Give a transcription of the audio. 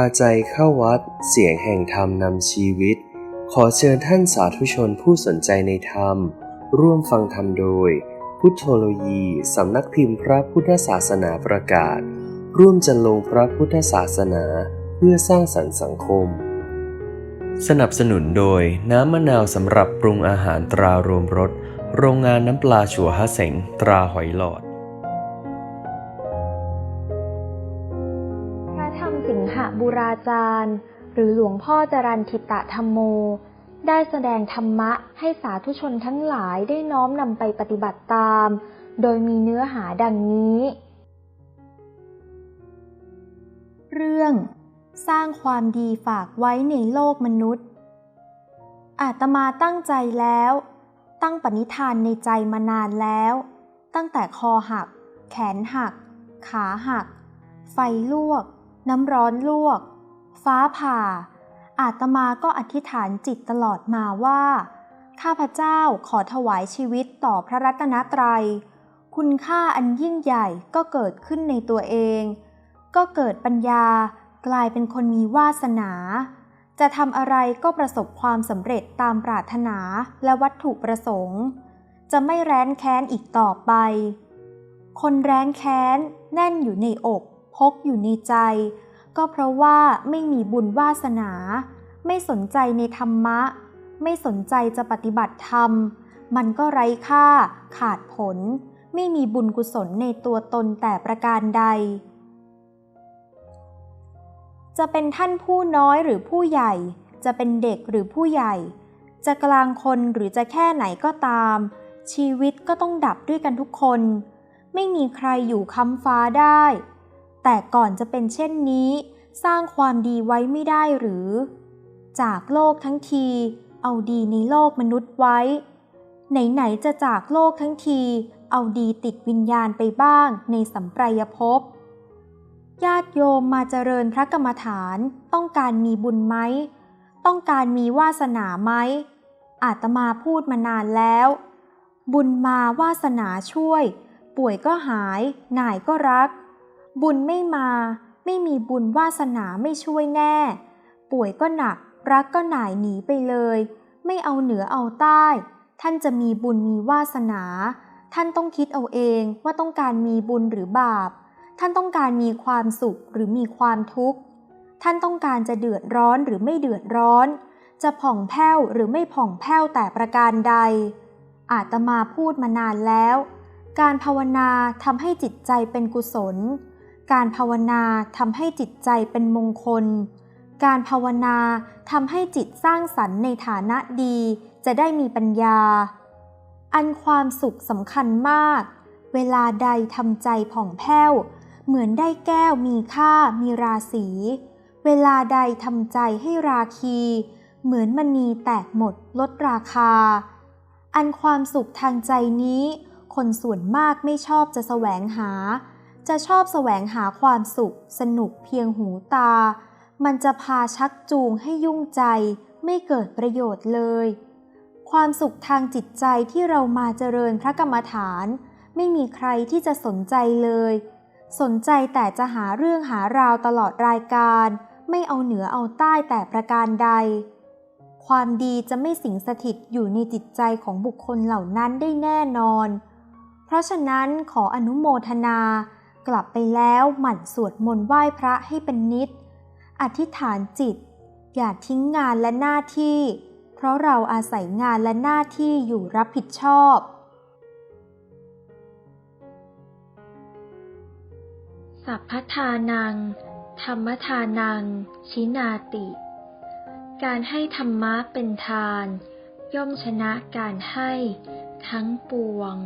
าใจเข้าวัด เสียงแห่งธรรมนำชีวิต ขอเชิญท่านสาธุชนผู้สนใจในธรรม ร่วมฟังธรรมโดย พุทธโลยีสำนักพิมพ์พระพุทธศาสนาประกาศ ร่วมจันลงพระพุทธศาสนาเพื่อสร้างสรรค์สังคม สนับสนุนโดยน้ำมะนาวสำหรับปรุงอาหารตรารวมรสโรงงานน้ำปลาชัวฮะเสงตราหอยหลอด บุราจารย์ หรือหลวงพ่อจรันทิตะธรรมโม ได้แสดงธรรมะให้สาธุชนทั้งหลายได้น้อมนำไปปฏิบัติตาม โดยมีเนื้อหาดังนี้ เรื่อง สร้างความดีฝากไว้ในโลกมนุษย์ อาตมาตั้งใจแล้ว ตั้งปณิธานในใจมานานแล้ว ตั้งแต่คอหัก แขนหัก ขาหัก ไฟลวก น้ำร้อนลวก ฟ้าผ่า อาตมาก็อธิษฐานจิตตลอดมาว่า ข้าพเจ้าขอถวายชีวิตต่อพระรัตนตรัย คุณค่าอันยิ่งใหญ่ก็เกิดขึ้นในตัวเอง ก็เกิดปัญญากลายเป็นคนมีวาสนา จะทำอะไรก็ประสบความสำเร็จตามปรารถนาและวัตถุประสงค์ จะไม่แร้นแค้นอีกต่อไป คนแร้นแค้นแน่นอยู่ในอก พกอยู่ในใจ ก็เพราะว่าไม่มีบุญวาสนา ไม่สนใจในธรรมะ ไม่สนใจจะปฏิบัติธรรม มันก็ไร้ค่า ขาดผล ไม่มีบุญกุศลในตัวตนแต่ประการใด จะเป็นท่านผู้น้อยหรือผู้ใหญ่ จะเป็นเด็กหรือผู้ใหญ่ จะกลางคนหรือจะแค่ไหนก็ตาม ชีวิตก็ต้องดับด้วยกันทุกคน ไม่มีใครอยู่ค้ำฟ้าได้ แต่ก่อนจะเป็นเช่นนี้ สร้างความดีไว้ไม่ได้หรือ จากโลกทั้งที เอาดีในโลกมนุษย์ไว้ ไหนๆจะจากโลกทั้งที เอาดีติดวิญญาณไปบ้างในสัมปรายภพญาติโยมมาเจริญพระกรรมฐานต้องการมีบุญไหม ต้องการมีวาสนาไหม อาตมาพูดมานานแล้ว บุญมาวาสนาช่วย ป่วยก็หาย หน่ายก็รัก บุญไม่มา ไม่มีบุญวาสนาไม่ช่วยแน่ ป่วยก็หนัก รักก็หน่ายหนีไปเลย ไม่เอาเหนือเอาใต้ ท่านจะมีบุญมีวาสนา ท่านต้องคิดเอาเองว่าต้องการมีบุญหรือบาป ท่านต้องการมีความสุขหรือมีความทุกข์ ท่านต้องการจะเดือดร้อนหรือไม่เดือดร้อน จะผ่องแผ้วหรือไม่ผ่องแผ้วแต่ประการใด อาตมาพูดมานานแล้วการภาวนาทำให้จิตใจเป็นกุศล การภาวนาทำให้จิตใจเป็นมงคล การภาวนาทำให้จิตสร้างสรรค์ในฐานะดี จะได้มีปัญญา อันความสุขสำคัญมาก เวลาใดทำใจผ่องแผ้ว เหมือนได้แก้วมีค่ามีราศี เวลาใดทำใจให้ราคี เหมือนมณีแตกหมดลดราคา อันความสุขทางใจนี้ คนส่วนมากไม่ชอบจะแสวงหา จะชอบแสวงหาความสุข สนุกเพียงหูตา มันจะพาชักจูงให้ยุ่งใจ ไม่เกิดประโยชน์เลย ความสุขทางจิตใจที่เรามาเจริญพระกรรมฐาน ไม่มีใครที่จะสนใจเลย สนใจแต่จะหาเรื่องหาราวตลอดรายการ ไม่เอาเหนือเอาใต้แต่ประการใด ความดีจะไม่สิงสถิตอยู่ในจิตใจของบุคคลเหล่านั้นได้แน่นอน เพราะฉะนั้นขออนุโมทนา กลับไปแล้วหมั่นสวดมนต์ไหว้พระให้เป็นนิด อธิษฐานจิต อย่าทิ้งงานและหน้าที่ เพราะเราอาศัยงานและหน้าที่อยู่รับผิดชอบ สัพพทานัง ธรรมทานัง ชินาติ การให้ธรรมะเป็นทาน ย่อมชนะการให้ทั้งปวง